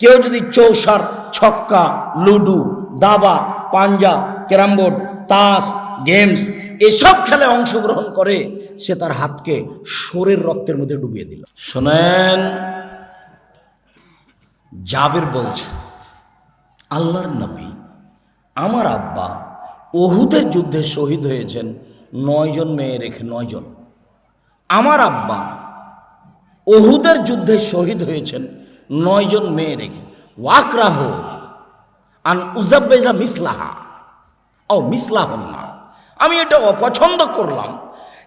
কেউ যদি চৌসার ছক্কা লুডু দাবা পাঞ্জা ক্যারামবোর্ড তাস গেমস এসব খেলে অংশগ্রহণ করে সে তার হাতকে সোরের রক্তের মধ্যে ডুবিয়ে দিল। শোনেন জাবের বলছে আল্লাহর নবী আমার আব্বা ওহুদের যুদ্ধে শহীদ হয়েছেন নয়জন মেয়ে রেখে নয়জন আমার আব্বা ওহুদের যুদ্ধে শহীদ হয়েছেন নয়জন মেয়ে রেখে, ওয়াকরাহ আন উজাব্বেজা মিসলাহা। ও মিসলাহন না। আমি এটা অপছন্দ করলাম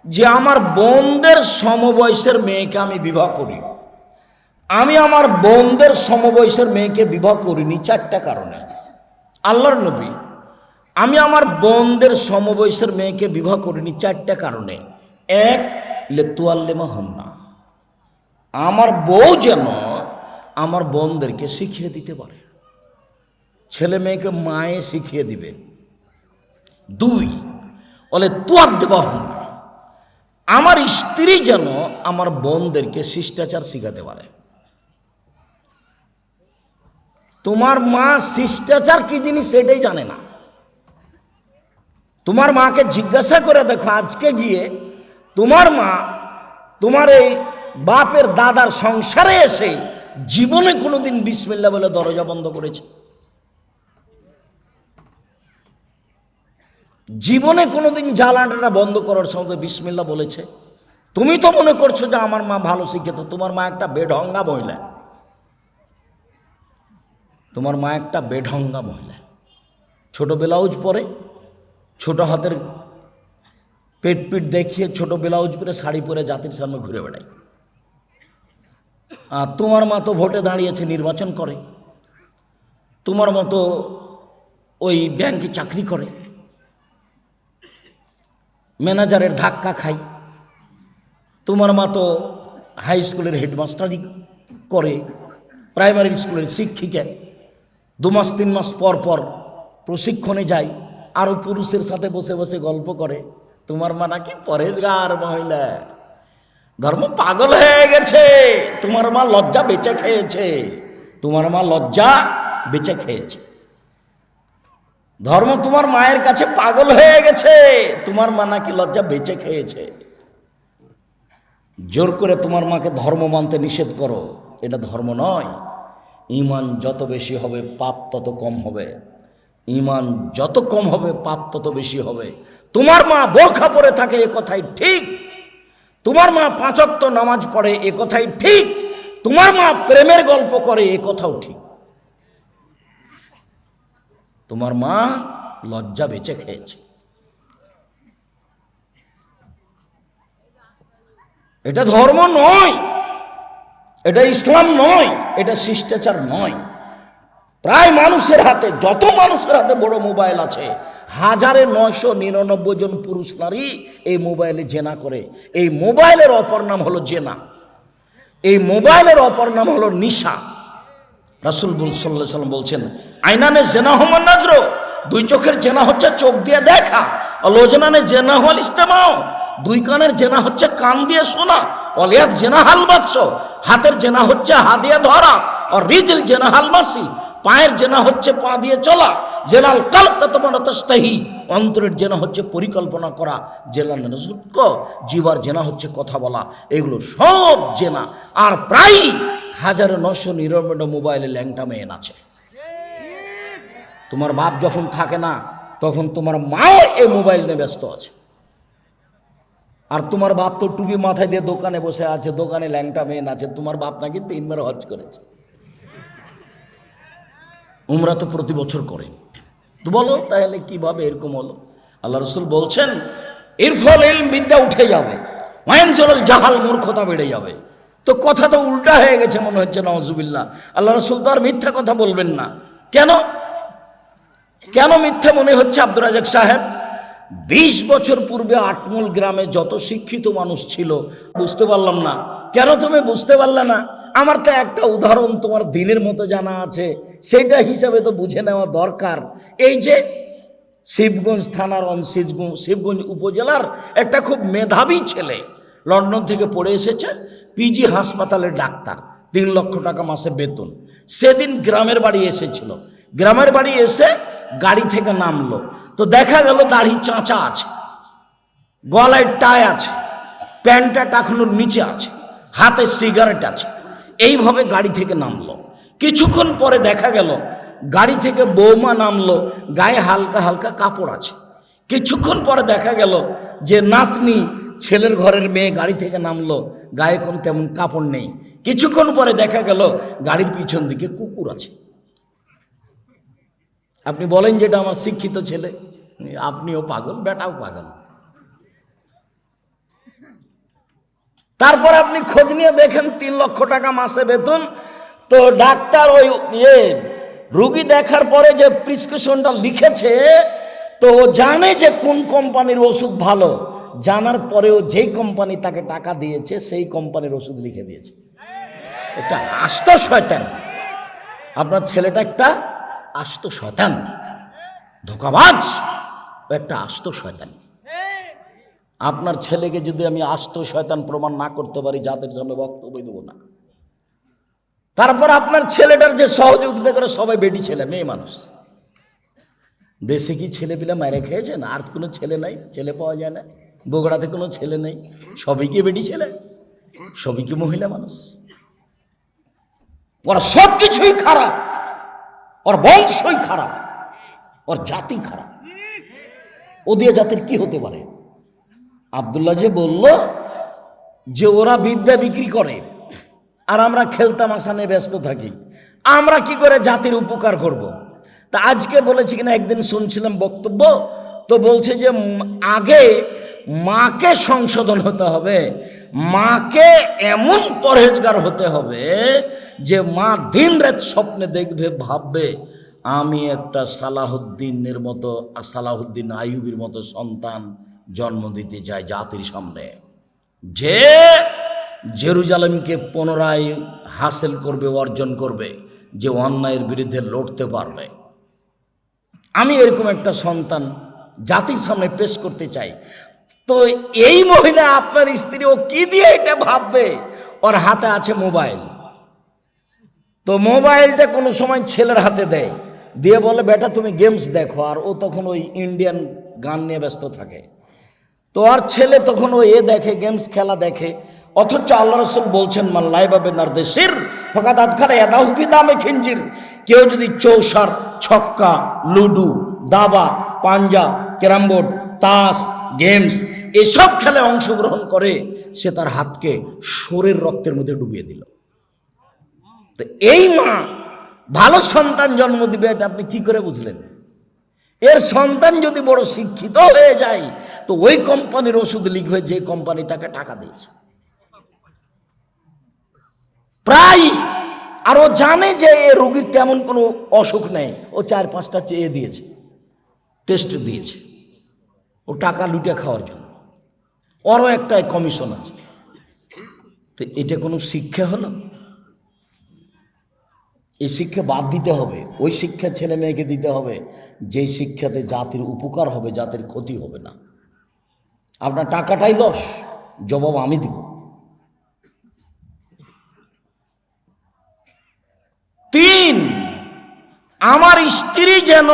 যে আমার বোনদের সমবয়সের মেয়েকে আমি বিবাহ করি। আমি আমার বোনদের সমবয়সের মেয়েকে বিবাহ করিনি চারটা কারণে। আল্লাহর নবী, আমি আমার বোনদের সমবয়সের মেয়েকে বিবাহ করিনি চারটা কারণে। এক লেতুয়াল্লেমা হন না। আমার বউ যেন আমার বোনদেরকে শিখিয়ে দিতে পারে। ছেলে মেয়েকে মায়ে শিখিয়ে দিবে। দুই, বলে তুয়ার দেবা আমার স্ত্রী যেন আমার বোনদেরকে শিষ্টাচার শিখাতে পারে। তোমার মা শিষ্টাচার কি জিনিস সেটাই জানে না। তোমার মাকে জিজ্ঞাসা করে দেখো, আজকে গিয়ে তোমার মা তোমার এই বাপের দাদার সংসারে এসে জীবনে কোনোদিন বিসমিল্লা বলে দরজা বন্ধ করেছে। জীবনে কোনোদিন জ্বালানাটা বন্ধ করার সময় বিসমিল্লা বলেছে। তুমি তো মনে করছ যে আমার মা ভালো শিক্ষিত তোমার মা একটা বেঢঙ্গা মহিলা। তোমার মা একটা বেঢঙ্গা মহিলা। ছোট ব্লাউজ পরে, ছোট হাতের পেট পিট দেখিয়ে ছোট ব্লাউজ পরে শাড়ি পরে জাতির সামনে ঘুরে বেড়ায়। তোমার মা তো ভোটে দাঁড়িয়েছে নির্বাচন করে। তোমার মতো ওই ব্যাংকে চাকরি করে। ম্যানেজারের ধাক্কা খাই তোমার মতো হাই স্কুলের হেডমাস্টারই করে। প্রাইমারি স্কুলের শিক্ষিকা। দু মাস, তিন মাস পর পর প্রশিক্ষণে যায়। আরও পুরুষের সাথে বসে বসে গল্প করে। তোমার মা নাকি পরেজগার মহিলা? ধর্ম পাগল হয়ে গেছে। তোমার মা লজ্জা বেঁচে খেয়েছে। তোমার মা লজ্জা বেঁচে খেয়েছে। ধর্ম তোমার মায়ের কাছে পাগল হয়ে গেছে। তোমার মা নাকি লজ্জা বেঁচে খেয়েছে। জোর করে তোমার মাকে ধর্ম মানতে নিষেধ করো। এটা ধর্ম নয়। ইমান যত বেশি হবে, পাপ তত কম হবে। ইমান যত কম হবে, পাপ তত বেশি হবে। তোমার মা বোরখা পরে থাকে, এ কথাই ঠিক। তোমার মা পাঁচক্ত নামাজ পড়ে, এ কথাই ঠিক। তোমার মা প্রেমের গল্প করে, এ কথাও ঠিক। তোমার মা লজ্জা বেঁচে খেয়েছে। এটা ধর্ম নয়, এটা ইসলাম নয়, এটা শিষ্টাচার নয়। প্রায় মানুষের হাতে, যত মানুষের হাতে বড় মোবাইল আছে হাজারে নয়শো নিরানব্বই জন পুরুষ নারী এই মোবাইলে জেনা করে। এই মোবাইলের অপর নাম হলো জেনা। এই মোবাইলের অপর নাম হলো নিশা। রাসুল সাল্লাহ সাল্লাম বলছেন, আইনানে জেনা হমান নাজর, দুই চোখের জেনা হচ্ছে চোখ দিয়ে দেখা লোজনানে জেনা হল ইস্তেমাও দুই কানের জেনা হচ্ছে কান দিয়ে শোনা অলিয়াত জেনা হাল হাতের জেনা হচ্ছে হা দিয়ে ধরা, আর রিজল জেনা হাল মাসি পায়ের জেনা হচ্ছে পা দিয়ে চলা, জেলাল কাল ততমানতস্তাহি অন্তরের জেনা হচ্ছে পরিকল্পনা করা জেলা নজুক জীবার জেনা হচ্ছে কথা বলা, এগুলো সব জেনা। আর প্রায় হাজারো নশো নিরানব্বই মোবাইলে ল্যাংটা মেয়ে আছে তোমার বাপ যখন থাকে না, তখন তোমার মাও এই মোবাইল নিয়ে ব্যস্ত আছে। আর তোমার বাপ তো টুপি মাথায় দিয়ে দোকানে বসে আছে, দোকানে ল্যাংটা মেয়ে আছে তোমার বাপ নাকি তিনবার হজ করেছে। উমরা তো প্রতি বছর করে। তো বলো, তাহলে কীভাবে এরকম হলো? আল্লাহ রসুল বলছেন, এর ফলে বিদ্যা উঠে যাবে মায়ন চলল জাহাল মূর্খতা বেড়ে যাবে। তো কথা তো উল্টা হয়ে গেছে মনে হচ্ছে নওয়াজুবিল্লাহ আল্লাহ রসুল তো আর মিথ্যা কথা বলবেন না। কেন? কেন মিথ্যা মনে হচ্ছে আব্দুর রাজাক সাহেব? বিশ বছর পূর্বে আটমূল গ্রামে যত শিক্ষিত মানুষ ছিল, বুঝতে পারলাম না। কেন তুমি বুঝতে পারলে না? আমার তো একটা উদাহরণ তোমার দিনের মতো জানা আছে। সেটা হিসাবে তো বুঝে নেওয়া দরকার। এই যে শিবগঞ্জ থানার শিবগঞ্জ শিবগঞ্জ উপজেলার একটা খুব মেধাবী ছেলে লন্ডন থেকে পড়ে এসেছে পিজি হাসপাতালের ডাক্তার, তিন লক্ষ টাকা মাসে বেতন। সেদিন গ্রামের বাড়ি এসেছিল। গ্রামের বাড়ি এসে গাড়ি থেকে নামলো। তো দেখা গেল দাড়ি চাঁচা আছে, গলায় টাই আছে, প্যান্টটা টাকানোর নিচে আছে, হাতে সিগারেট আছে। এইভাবে গাড়ি থেকে নামলো। কিছুক্ষণ পরে দেখা গেল, গাড়ি থেকে বৌমা নামলো, গায়ে হালকা হালকা কাপড় আছে। কিছুক্ষণ পরে দেখা গেল যে নাতনি ছেলের ঘরের মেয়ে গাড়ি থেকে নামলো, গায়ে কোনো তেমন কাপড় নেই। কিছুক্ষণ পরে দেখা গেল গাড়ির পিছন দিকে কুকুর আছে। আপনি বলেন যেটা আমার শিক্ষিত ছেলে, আপনিও পাগল, বেটাও পাগল। তারপর আপনি খোঁজ নিয়ে দেখেন, তিন লক্ষ টাকা মাসে বেতন তো ডাক্তার ওই ইয়ে রুগী দেখার পরে যে প্রিসক্রিপশনটা লিখেছে, তো জানে যে কোন কোম্পানির ওষুধ ভালো। জানার পরেও যেই কোম্পানি তাকে টাকা দিয়েছে, সেই কোম্পানির ওষুধ লিখে দিয়েছে। এটা আস্ত শয়তান। আপনার ছেলেটা একটা আস্ত শয়তান। ধোকাবাজ। একটা আস্ত শয়তান। আপনার ছেলেকে যদি আমি আস্ত শয়তান প্রমাণ না করতে পারি, জাতের সামনে বক্তব্য দেবো না। তারপর আপনার ছেলেটার যে সহযোগিতা করে সবাই বেটি ছেলে, মেয়ে মানুষ। দেশে কি ছেলে পিলে মারে খেয়েছেন? আর কোনো ছেলে নাই? ছেলে পাওয়া যায় না। বগুড়াতে কোনো ছেলে নেই। সবই কি বেটি ছেলে? সবই কি মহিলা মানুষ? ওরা সব কিছুই খারাপ। ওর বংশই খারাপ। ওর জাতি খারাপ। ওদের জাতির কি হতে পারে? আবদুল্লাহ যে বলল যে ওরা বিদ্যা বিক্রি করে। আর আমরা খেলতামাশা নিয়ে ব্যস্ত থাকি আমরা কি করে জাতির উপকার করব। তা আজকে বলেছি কিনা একদিন শুনছিলাম বক্তব্য, তো বলছে যে আগে মাকে সংশোধন হতে হবে, মাকে এমন পরহেজগার হতে হবে যে মা দিন রাত স্বপ্নে দেখবে, ভাববে, আমি একটা সালাহুদ্দিনের মতো সালাহুদ্দিন আইয়ুবির মতো সন্তান জন্ম দিতে চাই জাতির সামনে যে জেরুজালেমকে পুনরায় হাসিল করবে, অর্জন করবে যে অন্যায়ের বিরুদ্ধে লড়তে পারবে। আমি এরকম একটা সন্তান জাতির সামনে পেশ করতে চাই। তো এই মহিলা আপনার স্ত্রী ও কি দিয়ে এটা ভাববে? ওর হাতে আছে মোবাইল। তো মোবাইলটা কোনো সময় ছেলের হাতে দেয়। দিয়ে বলে, বেটা, তুমি গেমস দেখো। আর ও তখন ওই ইন্ডিয়ান গান নিয়ে ব্যস্ত থাকে। তো আর ছেলে তখন ও এ দেখে, গেমস খেলা দেখে। অথচ আল্লাহ রসুল বলছেন, মান লাইবাবে নার্দেশির ফকাত আদখালে এদাহুফি দামে খিঞ্জির কেউ যদি চৌসার, ছক্কা, লুডু, দাবা, পাঞ্জা, ক্যারাম বোর্ড, তাস, গেমস এসব খেলে অংশগ্রহণ করে, সে তার হাতকে সোরের রক্তের মধ্যে ডুবিয়ে দিল। তো এই মা ভালো সন্তান জন্ম দিবে এটা আপনি কি করে বুঝলেন? এর সন্তান যদি বড় শিক্ষিত হয়ে যায়, তো ওই কোম্পানির ওষুধ লিখবে যে কোম্পানি তাকে টাকা দিয়েছে। প্রায় আর ও জানে যে এ রোগীর তেমন কোনো অসুখ নেই। ও চার পাঁচটা চেয়ে দিয়েছে টেস্ট দিয়েছে। ও টাকা লুটে খাওয়ার জন্য। ওরও একটা কমিশন আছে। তো এটা কোনো শিক্ষা হলো? এই শিক্ষা বাদ দিতে হবে। ওই শিক্ষা ছেলে মেয়েকে দিতে হবে। যেই শিক্ষাতে জাতির উপকার হবে, জাতির ক্ষতি হবে না। আপনার টাকাটাই লস, জবাব আমি দিব। তিন, আমার স্ত্রী যেন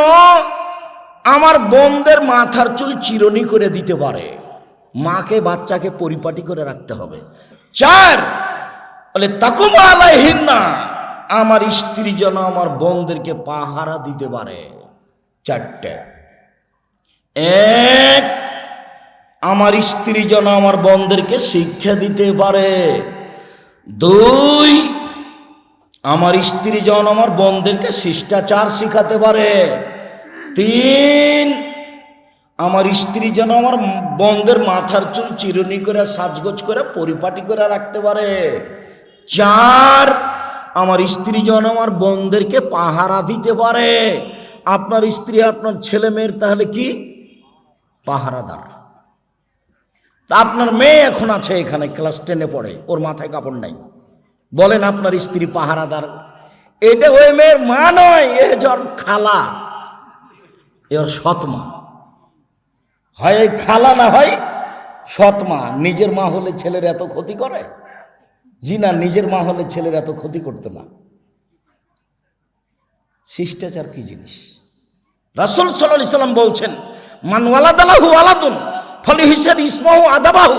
আমার বোনদের মাথার চুল চিরনি করে দিতে পারে। মাকে, বাচ্চাকে পরিপাটি করে রাখতে হবে। চার, বলে, তাকুমা আলাইহিন না আমার স্ত্রী যেন আমার বোনদেরকে পাহারা দিতে পারে। চারটে, এক, আমার স্ত্রী যেন আমার বোনদেরকে শিক্ষা দিতে পারে। দুই আমার স্ত্রী যেন আমার বন্ধেরকে শিষ্টাচার শিখাতে পারে, তিন, আমার স্ত্রী যেন আমার বন্ধের মাথার চুল চিরুনি করে, সাজগোজ করে, পরিপাটি করে রাখতে পারে। চার, আমার স্ত্রী যেন আমার বন্ধেরকে পাহারা দিতে পারে। আপনার স্ত্রী আপনার ছেলে মেয়ের তাহলে কি? পাহারাদার। তা আপনার মেয়ে এখন আছে এখানে, ক্লাস টেনে পড়ে, ওর মাথায় কাপড় নাই। বলেন আপনার স্ত্রী পাহারাদার, এটা ওই মেয়ের মা নয়, এ জ্বর খালা। এর সৎমা হয় এই খালা না হয় সৎমা নিজের মা হলে ছেলের এত ক্ষতি করে? জি না, নিজের মা হলে ছেলের এত ক্ষতি করতে না। শিষ্টাচার কি জিনিস? রাসুল সাল্লাহ সাল্লাম বলছেন, মান ওয়ালাদালাহু আলাদুন ফলে হিসেবে ইসমাহু আদাবাহু।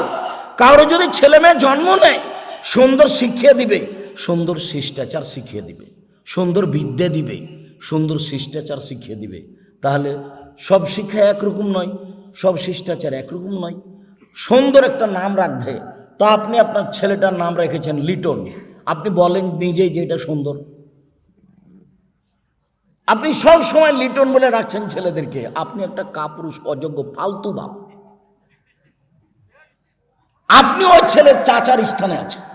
কারও যদি ছেলে মেয়ে জন্ম নেয় সুন্দর শিখিয়ে দিবে। সুন্দর শিষ্টাচার শিখিয়ে দিবে। সুন্দর বিদ্যা দিবে। সুন্দর শিষ্টাচার শিখিয়ে দিবে। তাহলে সব শিক্ষা একরকম নয়, সব শিষ্টাচার একরকম নয়। সুন্দর একটা নাম রাখবে। তো আপনি আপনার ছেলেটার নাম রেখেছেন লিটন। আপনি বলেন নিজেই যে এটা সুন্দর। আপনি সব সময় লিটন বলে রাখছেন ছেলেদেরকে। আপনি একটা কাপুরুষ, অযোগ্য, ফালতু বাপ। আপনি ওই ছেলের চাচার স্থানে আছেন।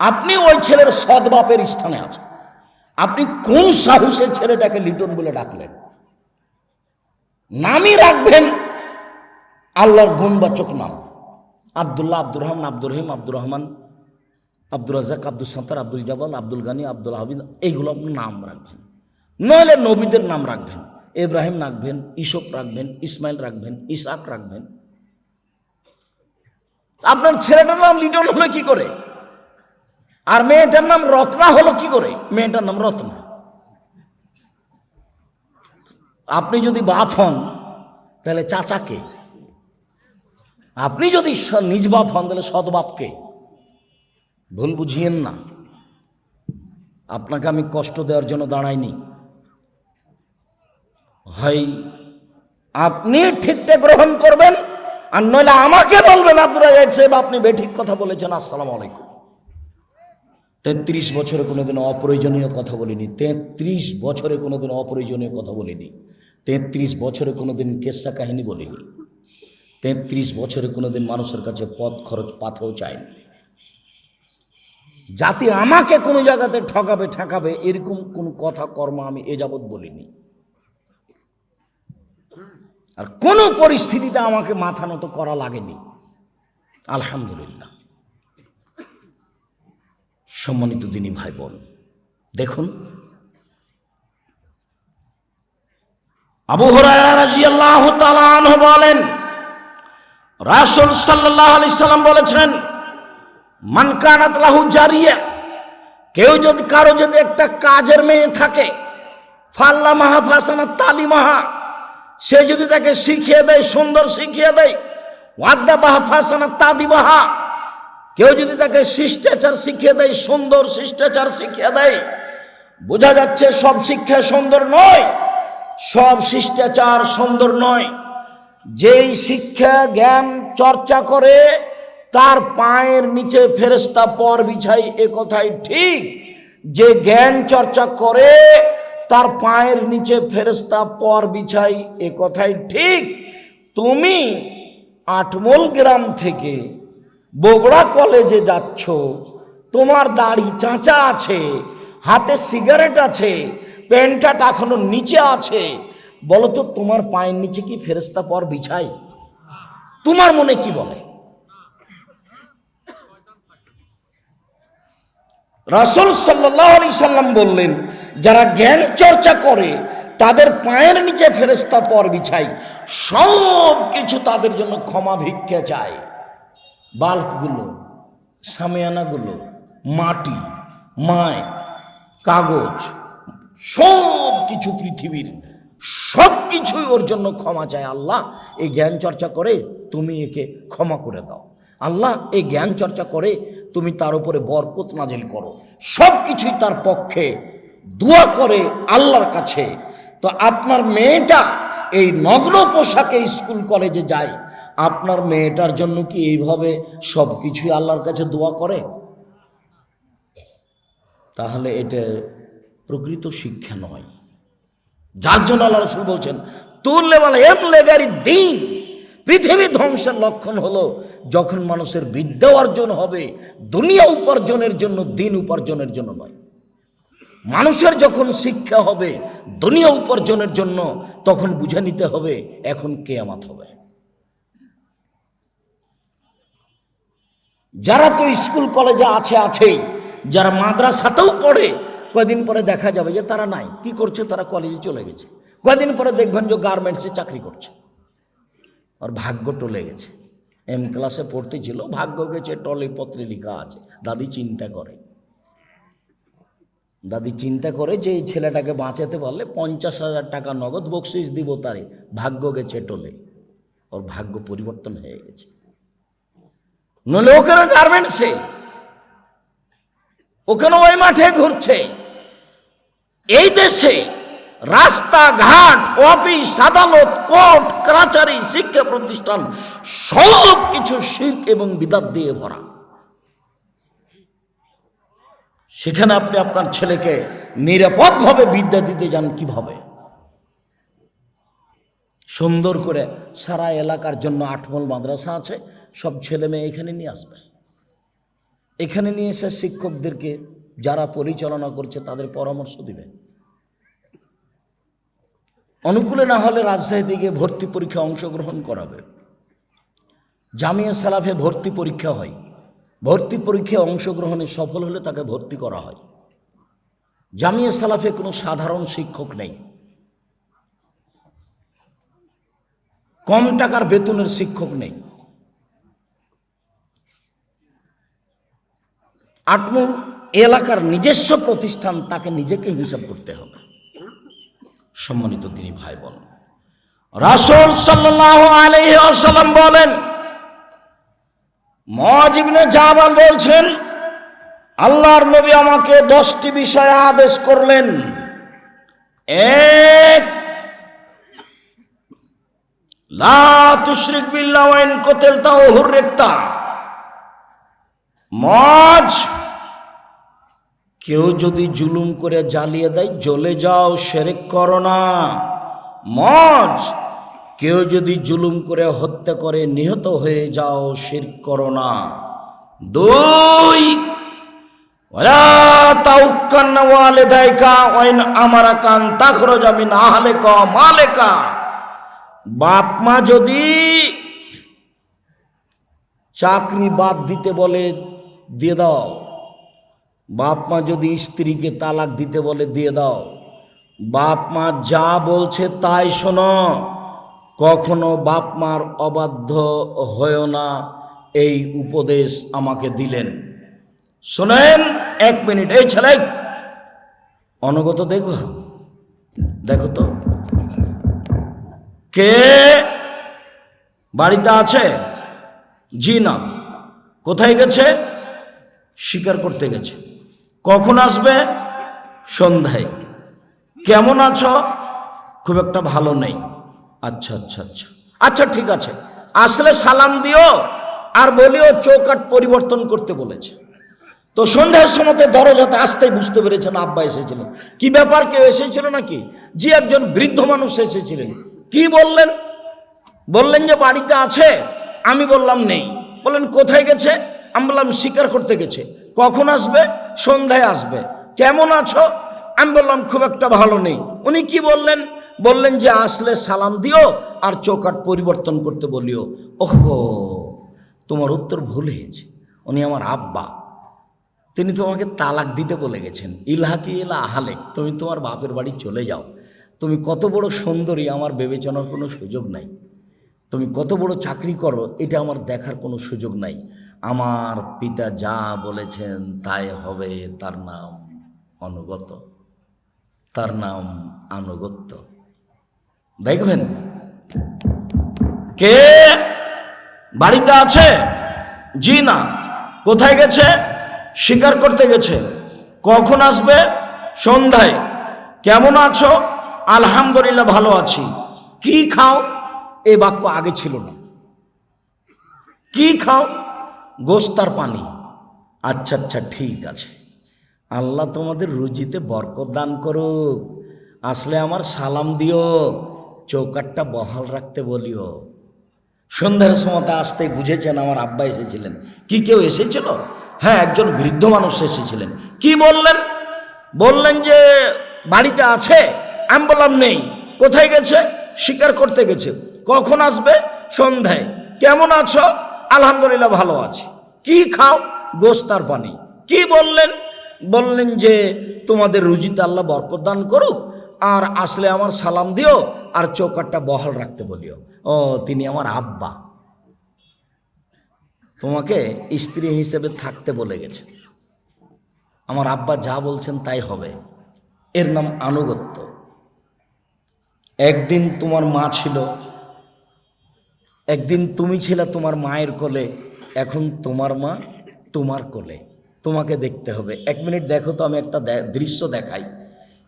আপনি ওই ছেলের সদবাপের স্থানে আছেন। আপনি কোন সাহসে ছেলেটাকে লিটন বলে ডাকলেন? নামই রাখবেন। আল্লাহর গুণবাচক নাম। আবদুল্লাহ আব্দুর রহমান আব্দুর রহিম আব্দুর রহমান আব্দুর রাজাক আব্দুল সাত্তার আব্দুল জাবাল আব্দুল গানি আব্দুল হাবিদ এইগুলো নাম রাখবেন। নইলে নবীদের নাম রাখবেন। ইব্রাহিম রাখবেন ইসব রাখবেন, ইসমাইল রাখবেন ইসাক রাখবেন। আপনার ছেলেটার নাম লিটন হলো কি করে? আর মেয়েটার নাম রত্না হলো কি করে? মেয়েটার নাম রত্না। আপনি যদি বাপ হন, তাহলে চাচাকে আপনি যদি নিজ বাপ হন, তাহলে সৎ বাপকে ভুল বুঝিয়েন না। আপনাকে আমি কষ্ট দেওয়ার জন্য দাঁড়াইনি। হয় আপনি ঠিকঠাক গ্রহণ করবেন, আর নইলে আমাকে বলবেন আব্দুল রাজাক সাহেব, আপনি বেঠিক কথা বলেছেন। আসসালামু আলাইকুম। তেত্রিশ বছরে কোনোদিন অপ্রয়োজনীয় কথা বলিনি। তেত্রিশ বছরে কোনোদিন অপ্রয়োজনীয় কথা বলিনি। তেত্রিশ বছরে কোনোদিন কেসা কাহিনী বলিনি। তেত্রিশ বছরে কোনোদিন মানুষের কাছে পথ খরচ পাথেও চায়নি। জাতি আমাকে কোনো জায়গাতে ঠকাবে, ঠেকাবে, এরকম কোন কথা, কর্ম আমি এ যাবৎ বলিনি। আর কোনো পরিস্থিতিতে আমাকে মাথা নত করা লাগেনি। আলহামদুলিল্লাহ। সম্মানিত দিনী ভাই বোন দেখুন। আবু আনহু বলেন, রাসূল সাল্লাল্লাহু আলাইহি সাল্লাম বলেছেন, মান কানাত লাহু জারিয়া কেউ যদি কারও যদি একটা কাজের মেয়ে থাকে ফাল্লা মাহা ফাসানা তালিমাহা, সে যদি তাকে শিখিয়ে দেয়, সুন্দর শিখিয়ে দেয় ওয়াদ্দা বাহা ফাসানা তাদিবাহা কেউ যদি তাকে শিষ্টাচার শিখিয়ে দেয়, সুন্দর শিষ্টাচার শিখিয়ে দেয়, বোঝা যাচ্ছে সব শিক্ষা সুন্দর নয়, সব শিষ্টাচার সুন্দর নয়। যেই শিক্ষা, জ্ঞান চর্চা করে, তার পায়ের নিচে ফেরেস্তা পর বিছাই এ কথাই ঠিক। যে জ্ঞান চর্চা করে, তার পায়ের নিচে ফেরেস্তা পর বিছাই এ কথাই ঠিক। তুমি আটমল গ্রাম থেকে বগুড়া কলেজে যাচ্ছ, তোমার দাড়ি চাঁচা আছে, হাতে সিগারেট আছে, প্যান্টটা এখনও নিচে আছে। বলো তো তোমার পায়ের নিচে কি ফেরেস্তা পর বিছাই তোমার মনে কি বলে? রাসুল সাল্লাহ আলি সাল্লাম বললেন, যারা জ্ঞান চর্চা করে, তাদের পায়ের নিচে ফেরেস্তা পর বিছাই সব কিছু তাদের জন্য ক্ষমা ভিক্ষা চায়। বাল্বগুলো, সামিয়ানাগুলো, মাটি, মায়, কাগজ, সব কিছু পৃথিবীর সব কিছুই ওর জন্য ক্ষমা চায়। আল্লাহ এই জ্ঞান চর্চা করে তুমি একে ক্ষমা করে দাও। আল্লাহ এই জ্ঞান চর্চা করে তুমি তার উপরে বরকত নাজিল করো। সব কিছুই তার পক্ষে। দোয়া করে আল্লাহর কাছে। তো আপনার মেয়েটা এই নগ্ন পোশাকে স্কুল কলেজে যায়। আপনার মেয়েটার জন্য কি এইভাবে সব কিছুই আল্লাহর কাছে দোয়া করে? তাহলে এটা প্রকৃত শিক্ষা নয়। যার জন্য আল্লাহ রসুল বলছেন, তুললে বলে এম লেগারি দিন। পৃথিবী ধ্বংসের লক্ষণ হলো যখন মানুষের বিদ্যা অর্জন হবে, দুনিয়া উপার্জনের জন্য, দিন উপার্জনের জন্য নয়। মানুষের যখন শিক্ষা হবে, দুনিয়া উপার্জনের জন্য, তখন বুঝে নিতে হবে এখন কেয়ামাত হবে। যারা তো স্কুল, কলেজে আছে, আছেই, যারা মাদ্রাসাতেও পড়ে, কয়দিন পরে দেখা যাবে যে তারা নাই। কি করছে? তারা কলেজে চলে গেছে। কয়দিন পরে দেখবেন যে গার্মেন্টসে চাকরি করছে। আর ভাগ্য টলে গেছে। এম ক্লাসে পড়তে ছিল ভাগ্য গেছে, টলে পত্রে লেখা আছে, দাদি চিন্তা করে। দাদি চিন্তা করে যে এই ছেলেটাকে বাঁচাতে পারলে পঞ্চাশ হাজার টাকা নগদ বকশিস দিব তারে। ভাগ্য গেছে টলে। ওর ভাগ্য পরিবর্তন হয়ে গেছে। নলে ওখানে গার্মেন্টসে ওখানে ওই মাঠে ঘুরছে। এই দেশে রাস্তাঘাট অফিস আদালত কোর্ট কাছারি শিক্ষা প্রতিষ্ঠান সব কিছু শির্ক এবং বিদাত দিয়ে ভরা। সেখানে আপনি আপনার ছেলেকে নিরাপদভাবে বিদ্যা দিতে যান কীভাবে? সুন্দর করে সারা এলাকার জন্য আটমল মাদ্রাসা আছে সব ছেলে মেয়ে এখানে নিয়ে আসবে। এখানে নিয়ে এসে শিক্ষকদেরকে যারা পরিচালনা করছে তাদের পরামর্শ দিবে। অনুকূলে না হলে রাজশাহী গিয়ে ভর্তি পরীক্ষায় অংশগ্রহণ করাবে। জামিয়া সালাফে ভর্তি পরীক্ষা হয়। ভর্তি পরীক্ষায় অংশগ্রহণে সফল হলে তাকে ভর্তি করা হয়। জামিয়া সালাফে কোনো সাধারণ শিক্ষক নেই। কম টাকার বেতনের শিক্ষক নেই। আটমু এলাকার নিজস্ব প্রতিষ্ঠান তাকে নিজেকে হিসাব করতে হবে। সম্মানিত তিনি ভাই বোন রাসূল সাল্লাল্লাহু আলাইহি ওয়াসাল্লাম বলেন মজিবনে জাবাল বলছেন, আল্লাহর নবী আমাকে দশটি বিষয়ে আদেশ করলেন। এক, লা তুশরিক বিল্লাহ ওয়াইন কতেলতা ও হুররেক্তা মজ। কেউ যদি জুলুম করে জ্বালিয়ে দেয়, জ্বলে যাও, সেরেক করো না। মজ। কেউ যদি জুলুম করে হত্যা করে, নিহত হয়ে যাও, শির করো না। দুই। বাপ মা যদি চাকরি বাদ দিতে বলে দিয়ে দাও। বাপ মা যদি স্ত্রীকে তালাক দিতে বলে, দিয়ে দাও। বাপ মা যা বলছে তাই শোনো। কখনো বাপ মার অবাধ্য হয়েও না এই উপদেশ আমাকে দিলেন। শোনেন এক মিনিট, এই ছেলে। অনুগত দেখো। দেখো তো। কে বাড়িতে আছে? জি না। কোথায় গেছে? শিকার করতে গেছে। কখন আসবে? সন্ধ্যায়। কেমন আছো? খুব একটা ভালো নেই। আচ্ছা আচ্ছা আচ্ছা। আচ্ছা ঠিক আছে। আসলে সালাম দিও আর বলিও চৌকাট পরিবর্তন করতে বলেছে। তো সন্ধ্যার সময় দরজাতে আসতেই বুঝতে পেরেছেন আব্বা এসেছিলেন কি ব্যাপার, কেউ এসেছিল নাকি? যে একজন বৃদ্ধ মানুষ এসেছিলেন। কি বললেন? বললেন যে বাড়িতে আছে? আমি বললাম নেই। বললেন, কোথায় গেছে? আমি বললাম শিকার করতে গেছে। কখন আসবে? সন্ধ্যায় আসবে। কেমন আছো? আমি বললাম, খুব একটা ভালো নেই। উনি কি বললেন? বললেন যে, আসলে সালাম দিও আর চৌকাট পরিবর্তন করতে বলিও। ওহো, তোমার উত্তর ভুল হয়েছে। উনি আমার আব্বা। তিনি তোমাকে তালাক দিতে বলে গেছেন। ইলাহাকি ইলা আহালে, তুমি তোমার বাপের বাড়ি চলে যাও। তুমি কত বড় সুন্দরী, আমার বিবেচনার কোনো সুযোগ নাই। তুমি কত বড় চাকরি করো, এটা আমার দেখার কোনো সুযোগ নাই। আমার পিতা যা বলেছেন তাই হবে, তার নাম অনুগত। তার নাম আনুগত্য। দেখবেন কে বাড়িতে আছে? জি না। কোথায় গেছে? শিকার করতে গেছে। কখন আসবে? সন্ধ্যায়। কেমন আছো? আলহামদুলিল্লাহ ভালো আছি। কি খাও? এই বাক্য আগে ছিল না। কি খাও? গোস্তার পানি। আচ্ছা আচ্ছা ঠিক আছে। আল্লাহ তোমাদের রুজিতে বরকত দান করুক। আসলে আমার সালাম দিও। চৌকাটটা বহাল রাখতে বলিও। সন্ধ্যার সময় আসতে বুঝেছেন আমার আব্বা এসেছিলেন। কি কেউ এসেছিল? হ্যাঁ একজন বৃদ্ধ মানুষ এসেছিলেন। কি বললেন? বললেন যে, বাড়িতে আছে? আমি বললাম, নেই। কোথায় গেছে? শিকার করতে গেছে। কখন আসবে? সন্ধ্যায়। কেমন আছো? আলহামদুলিল্লাহ ভালো আছি। কি খাও? গোস্তার পানি। কি বললেন? বললেন যে, তোমাদের রুজিতে আল্লাহ বরকত দান করুক, আর আসলে আমার সালাম দিও, আর চৌকাটটা বহাল রাখতে বলিও। ও, তিনি আমার আব্বা। তোমাকে স্ত্রী হিসেবে থাকতে বলে গেছে। আমার আব্বা যা বলছেন তাই হবে। এর নাম আনুগত্য। একদিন তোমার মা ছিল একদিন তুমি ছিলে তোমার মায়ের কোলে, এখন তোমার মা তোমার কোলে। তোমাকে দেখতে হবে। এক মিনিট দেখো তো আমি একটা দৃশ্য দেখাই।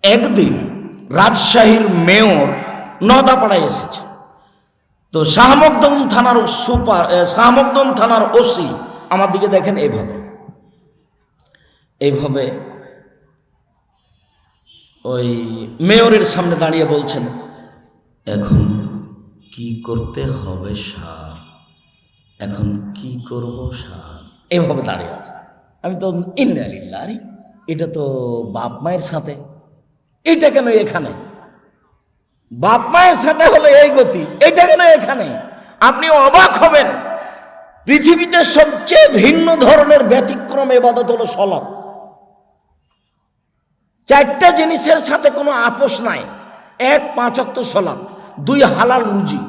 একদিন রাজশাহীর মেয়র নদাপাড়ায় এসেছে। তো শাহমকদম থানার সুপার শাহমকদম থানার ওসি আমার দিকে দেখেন এভাবে। এইভাবে ওই মেয়রের সামনে দাঁড়িয়ে বলছেন, এখন কি করতে হবে স্যার এখন কি করব সার? এভাবে দাঁড়িয়ে আছে। আমি তো ইন্দালিল্লা আরে এটা তো বাপ মায়ের সাথে। এটা কেন এখানে? বাপ মায়ের সাথে হলো এই গতি, এটা কেন এখানে? আপনি অবাক হবেন, পৃথিবীতে সবচেয়ে ভিন্ন ধরনের ব্যতিক্রম এবাদত হলো সলাপ চারটা জিনিসের সাথে কোনো আপোষ নাই, এক পাঁচক্ত সলাপ দুই হালাল রুজি,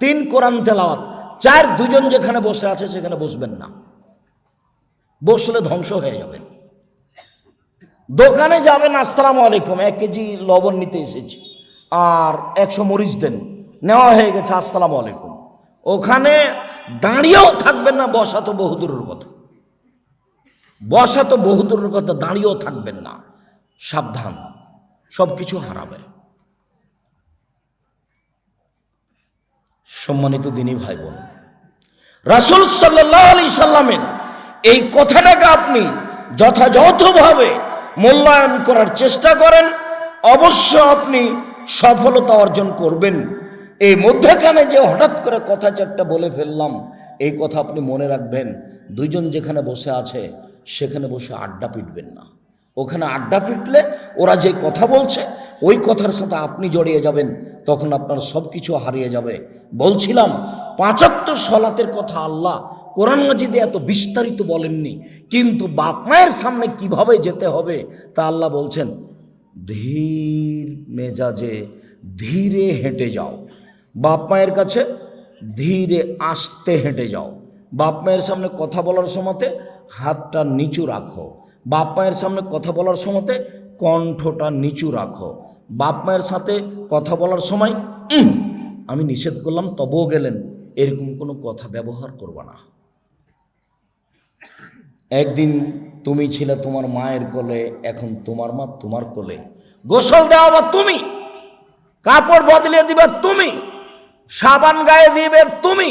তিন কোরআন তেলাওয়াত, চার দুজন যেখানে বসে আছে সেখানে বসবেন না। বসলে ধ্বংস হয়ে যাবেন দোকানে যাবেন, আসসালামু আলাইকুম, এক কেজি লবণ নিতে এসেছি। আর একশো মরিচ দেন, নেওয়া হয়ে গেছে, আসসালামু আলাইকুম। ওখানে দাঁড়িয়েও থাকবেন না, বসা তো বহুদূরের কথা। বসা তো বহুদূরের কথা, দাঁড়িয়েও থাকবেন না। সাবধান সব কিছু হারাবে। সম্মানিত দিনী ভাই বোন রাসুল সাল্লাহ সাল্লামের এই কথাটাকে আপনি যথাযথভাবে মূল্যায়ন করার চেষ্টা করেন, অবশ্য আপনি সফলতা অর্জন করবেন। এই মধ্যখানে যে হঠাৎ করে কথা চারটা বলে ফেললাম, এই কথা আপনি মনে রাখবেন, দুইজন যেখানে বসে আছে, সেখানে বসে আড্ডা পিটবেন না। ওখানে আড্ডা পিটলে ওরা যে কথা বলছে ওই কথার সাথে আপনি জড়িয়ে যাবেন, তখন আপনার সব কিছু হারিয়ে যাবে। বলছিলাম পাঁচাত্ত সলাতের কথা আল্লাহ কোরআন মাজিদে এত বিস্তারিত বলেননি, কিন্তু বাপ মায়ের সামনে কীভাবে যেতে হবে তা আল্লাহ বলছেন, ধীর মেজাজে ধীরে হেঁটে যাও। বাপ মায়ের কাছে ধীরে আস্তে হেঁটে যাও। বাপ মায়ের সামনে কথা বলার সময়তে হাতটা নিচু রাখো। বাপ মায়ের সামনে কথা বলার সময়তে কণ্ঠটা নিচু রাখো। বাপ মায়ের সাথে কথা বলার সময় আমি নিষেধ করলাম, তবুও গেলেন। এরকম কোনো কথা ব্যবহার করবা না। একদিন তুমি ছিলে তোমার মায়ের কোলে, এখন তোমার মা তোমার কোলে। গোসল দেওয়া বা তুমি, কাপড় বদলে দিবে তুমি, সাবান গায়ে দিবে তুমি,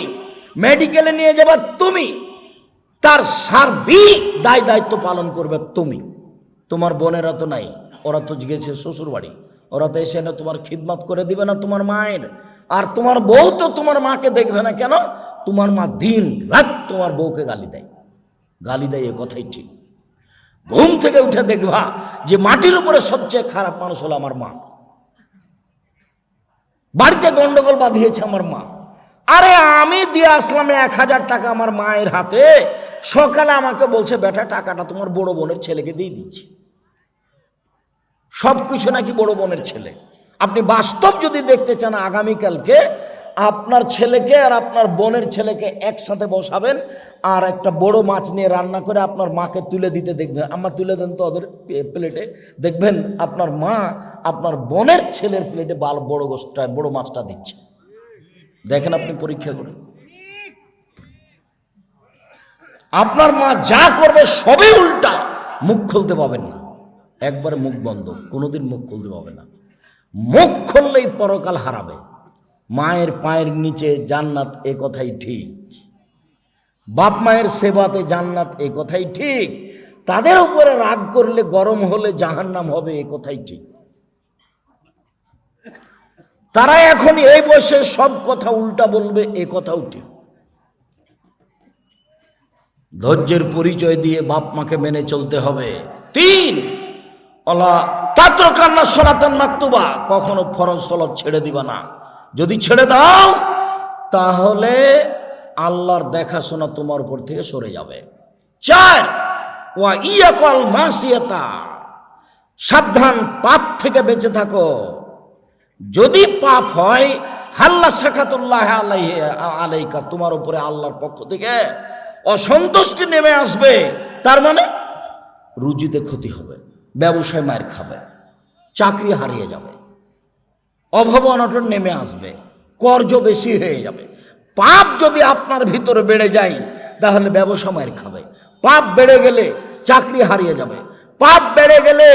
মেডিকেলে নিয়ে যাবে তুমি, তার সার্বিক দায় দায়িত্ব পালন করবে তুমি। তোমার বোনেরা তো নাই, ওরা তো গেছে শ্বশুর বাড়ি ওরা তো এসে না তোমার খিদমত করে দিবে না তোমার মায়ের। আর তোমার বউ তো তোমার মাকে দেখবে না কেন? তোমার মা দিন রাত তোমার বউকে গালি দেয়। গালি দেয় এ কথাই ঠিক। ঘুম থেকে উঠে দেখবা যে মাটির উপরে সবচেয়ে খারাপ মানুষ হলো আমার মা। বাড়িতে গন্ডগোল বাঁধিয়েছে আমার মা। আরে আমি দিয়ে আসলাম এক হাজার টাকা আমার মায়ের হাতে। সকালে আমাকে বলছে, বেটা, টাকাটা তোমার বড় বোনের ছেলেকে দিয়ে দিচ্ছি। সব কিছু নাকি বড় বোনের ছেলে। আপনি বাস্তব যদি দেখতে চান আগামীকালকে, আপনার ছেলেকে আর আপনার বোনের ছেলেকে একসাথে বসাবেন আর একটা বড় মাছ নিয়ে রান্না করে আপনার মাকে তুলে দিতে দেখবেন। আমার তুলে দেন তো ওদের প্লেটে। দেখবেন আপনার মা আপনার বোনের ছেলের প্লেটে বাল বড় গোষ্ঠটা, বড় মাছটা দিচ্ছে। দেখেন আপনি পরীক্ষা করে। আপনার মা যা করবে সবই উল্টা। মুখ খুলতে পাবেন না। একবারে মুখ বন্ধ, কোনোদিন মুখ খুলতে পাবে না। মুখ খুললেই পরকাল হারাবে। মায়ের পায়ের নিচে জান্নাত এ কথাই ঠিক। বাপ মায়ের সেবাতে জান্নাত এ কথাই ঠিক। তাদের উপরে রাগ করলে গরম হলে জাহান্নাম হবে এ কথাই ঠিক। তারা এখন এই বসে সব কথা উল্টা বলবে, এ কথাও ঠিক। ধৈর্যের পরিচয় দিয়ে বাপ মাকে মেনে চলতে হবে। তিন অলা কান্না সনাতন মাকতুবা কখনো ফরজ সলত ছেড়ে দিবা না। যদি ছেড়ে দাও, তাহলে আল্লাহর দেখাশোনা তোমার উপর থেকে সরে যাবে। চার, ওয়া ইয়াকল মাসিয়াতা, সাবধান পাপ থেকে বেঁচে থাকো। যদি পাপ হয়, হাল্লা শাখাতুল্লাহ আলাইহি, আলাইকা, তোমার উপরে আল্লাহর পক্ষ থেকে অসন্তুষ্টি নেমে আসবে। তার মানে রুজিতে ক্ষতি হবে। ব্যবসায় মায়ের খাবে, চাকরি হারিয়ে যাবে অভাব অনটন নেমে আসবে, কর্জ বেশি হয়ে যাবে। পাপ যদি আপনার ভিতরে বেড়ে যায়, তাহলে ব্যবসা মায়ের খাবে। পাপ বেড়ে গেলে চাকরি হারিয়ে যাবে। পাপ বেড়ে গেলে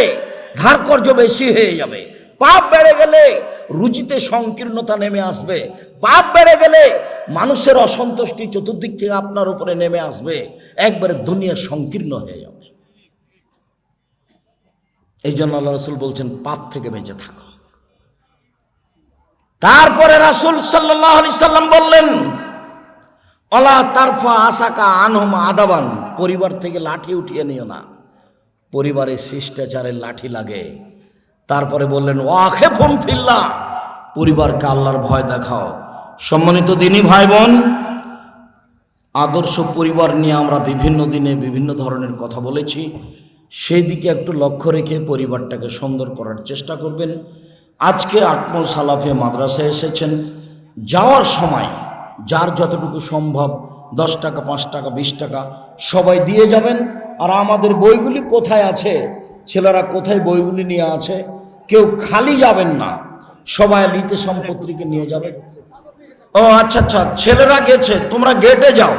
ধার কর্জ বেশি হয়ে যাবে। পাপ বেড়ে গেলে রুচিতে সংকীর্ণতা নেমে আসবে। পাপ বেড়ে গেলে মানুষের অসন্তুষ্টি চতুর্দিক থেকে আপনার উপরে নেমে আসবে। একবারে দুনিয়া সংকীর্ণ হয়ে যাবে। এই জন্য আল্লাহ রসুল বলছেন, পাপ থেকে বেঁচে থাকো। তারপরে রাসুল আলি সাল্লাম বললেন, অলা তারফা আশাকা আনহম আদাবান, পরিবার থেকে লাঠি উঠিয়ে নিও না। পরিবারের শিষ্টাচারের লাঠি লাগে। তারপরে বললেন ও আখে ফোন ফিল্লা পরিবারকে আল্লাহর ভয় দেখাও। সম্মানিত দিনী ভাই বোন আদর্শ পরিবার নিয়ে আমরা বিভিন্ন দিনে বিভিন্ন ধরনের কথা বলেছি। সেই দিকে একটু লক্ষ্য রেখে পরিবারটাকে সুন্দর করার চেষ্টা করবেন। আজকে আটমল সালাফে মাদ্রাসায় এসেছেন। যাওয়ার সময় যার যতটুকু সম্ভব, দশ টাকা, পাঁচ টাকা, বিশ টাকা সবাই দিয়ে যাবেন। আর আমাদের বইগুলি কোথায় আছে? ছেলেরা কোথায় বইগুলি নিয়ে আছে? কেউ খালি যাবেন না। সবাই লিতে সম্পত্তিকে নিয়ে যাবেন। ও আচ্ছা আচ্ছা ছেলেরা গেছে, তোমরা গেটে যাও।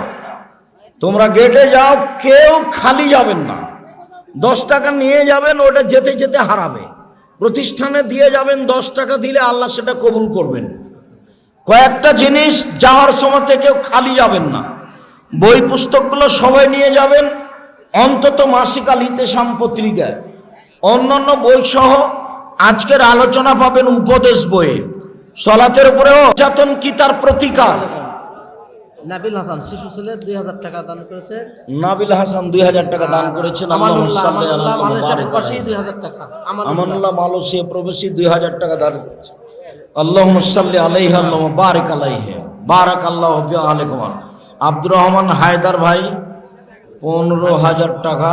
তোমরা গেটে যাও, কেউ খালি যাবেন না। দশ টাকা নিয়ে যাবেন, ওটা যেতে যেতে হারাবে। প্রতিষ্ঠানে দিয়ে যাবেন, দশ টাকা দিলে আল্লাহ সেটা কবুল করবেন। কয়েকটা জিনিস যাওয়ার সময় কেউ খালি যাবেন না। বই পুস্তকগুলো সবাই নিয়ে যাবেন, অন্তত মাসিক আলিতে পত্রিকায়। অন্যান্য বই সহ আজকের আলোচনা পাবেন উপদেশ বইয়ে। সলাতের উপরেও যাতন কি তার প্রতিকার? নাবিল হাসান শিশু ছেলে দুই হাজার টাকা দান করেছে। নাবিল হাসান দুই হাজার টাকা দান করেছেন আমানুল্লাহ মালয়েশিয়া প্রবাসী দুই হাজার টাকা দান করেছে। আল্লাহুম্মা সাল্লি আলাইহি আল্লাহুম্মা বারিক আলাইহি বারাক আল্লাহু ফি আলাইকুম আব্দুর রহমান হায়দার ভাই পনেরো হাজার টাকা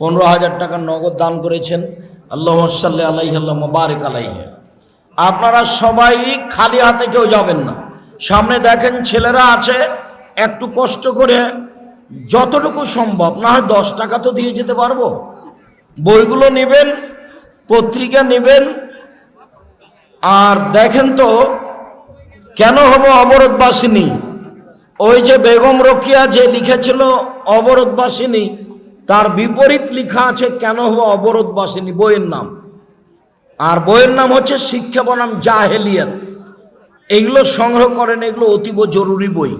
পনেরো হাজার টাকা নগদ দান করেছেন। আল্লাহুম্মা সাল্লি আলাইহি আল্লাহুম্মা বারিক আলাইহি। আপনারা সবাই খালি হাতে কেউ যাবেন না। সামনে দেখেন ছেলেরা আছে, একটু কষ্ট করে যতটুকু সম্ভব, না হয় দশ টাকা তো দিয়ে যেতে পারব। বইগুলো নেবেন, পত্রিকা নেবেন। আর দেখেন তো, কেন হব অবরোধবাসিনী? ওই যে বেগম রকিয়া যে লিখেছিল অবরোধবাসিনী, তার বিপরীত লেখা আছে, কেন হব অবরোধবাসিনী, বইয়ের নাম। আর বইয়ের নাম হচ্ছে শিক্ষা বনাম জাহেলিয়াত। এগুলো সংগ্রহ করেন এগুলো অতীব জরুরি বই।